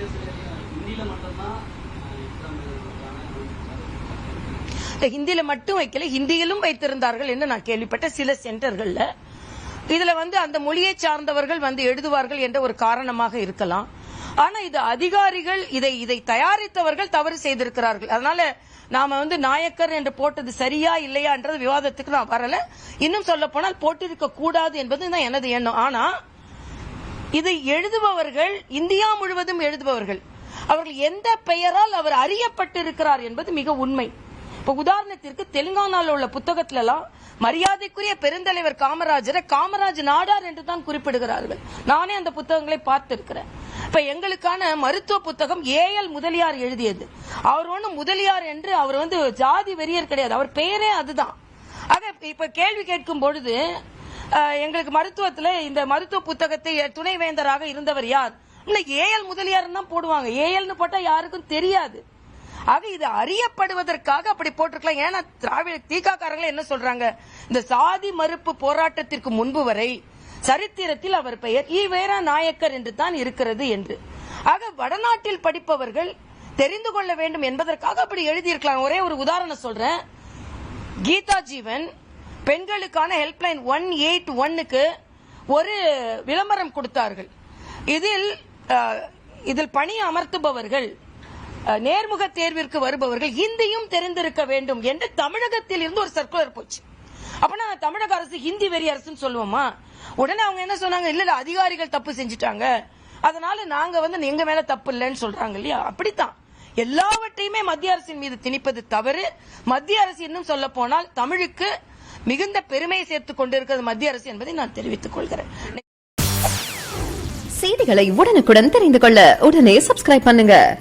ஹிந்தியில் மட்டும்தான் ஹிந்தியில மட்டும் வைக்கல ஹிந்தியிலும் வைத்திருந்தார்கள் என்று நான் கேள்விப்பட்ட சில சென்டர்கள்ல. இதுல வந்து அந்த மொழியை சார்ந்தவர்கள் வந்து எழுதுவார்கள் என்ற ஒரு காரணமாக இருக்கலாம். ஆனா இது அதிகாரிகள் இதை இதை தயாரித்தவர்கள் தவறு செய்திருக்கிறார்கள். அதனால நாம வந்து நாயக்கர் என்று போட்டது சரியா இல்லையான்றது விவாதத்துக்கு நான் வரல. இன்னும் சொல்ல போனால் போட்டிருக்க கூடாது என்பது தான் எனது எண்ணம். ஆனா இதை எழுதுபவர்கள் இந்தியா முழுவதும் எழுதுபவர்கள். அவர்கள் எந்த பெயரால் அவர் அறியப்பட்டிருக்கிறார் என்பது மிக உண்மை. இப்ப உதாரணத்திற்கு தெலுங்கானால உள்ள புத்தகத்திலலாம் மரியாதைக்குரிய பெருந்தலைவர் காமராஜரை காமராஜ் நாடார் என்று தான் குறிப்பிடுகிறார்கள். நானே அந்த புத்தகங்களை பார்த்திருக்கிறேன். இப்ப எங்களுக்கான மருத்துவ புத்தகம் ஏஎல் முதலியார் எழுதியது. அவர் ஒன்று முதலியார் என்று அவர் வந்து ஜாதி வெறியர் கிடையாது. அவர் பெயரே அதுதான். ஆக இப்ப கேள்வி கேட்கும் பொழுது எங்களுக்கு மருத்துவத்துல இந்த மருத்துவ புத்தகத்தை துணைவேந்தராக இருந்தவர் யார்? ஏஎல் முதலியார் தான் போடுவாங்க. ஏஎல்னு போட்டா யாருக்கும் தெரியாது. ஆக இது அறியப்படுவதற்காக அப்படி போட்டிருக்கலாம். ஏன்னா திராவிட தீகாக்காரங்களே என்ன சொல்றாங்க? இந்த சாதி மறுப்பு போராட்டத்திற்கு முன்பு வரை சரித்திரத்தில் அவர் பெயர் ஈவேரா நாயக்கர் என்று தான் இருக்கிறது என்று. ஆக வடநாட்டில் படிப்பவர்கள் தெரிந்து கொள்ள வேண்டும் என்பதற்காக அப்படி எழுதியிருக்கலாம். ஒரே ஒரு உதாரணம் சொல்றேன். கீதா ஜீவன் பெண்களுக்கான ஹெல்ப்லைன் ஒன் எயிட் ஒன்னுக்கு ஒரு விளம்பரம் கொடுத்தார்கள். இதில் இதில் பணி அமர்த்துபவர்கள் நேர்முக தேர்விற்கு வருபவர்கள் ஹிந்தியும் தெரிந்திருக்க வேண்டும் என்று தமிழகத்தில் இருந்து ஒரு சர்க்குலர் போச்சு. அப்பனா தமிழக அரசு ஹிந்தி வெறி அரசுன்னு சொல்லுவோமா? உடனே அவங்க என்ன சொன்னாங்க? இல்ல இல்ல அதிகாரிகள் தப்பு செஞ்சுட்டாங்க. அதனால நாங்க வந்து எங்க மேல தப்பு இல்லைன்னு சொல்றாங்க இல்லையா? அப்படித்தான். எல்லாவற்றையுமே மத்திய அரசின் மீது திணிப்பது தவறு. மத்திய அரசு இன்னும் சொல்ல போனால் தமிழுக்கு மிகுந்த பெருமையை சேர்த்துக் கொண்டிருக்கிறது மத்திய அரசு என்பதை நான் தெரிவித்துக் கொள்கிறேன். செய்திகளை உடனுக்குடன் தெரிந்து கொள்ள உடனே சப்ஸ்கிரைப் பண்ணுங்க.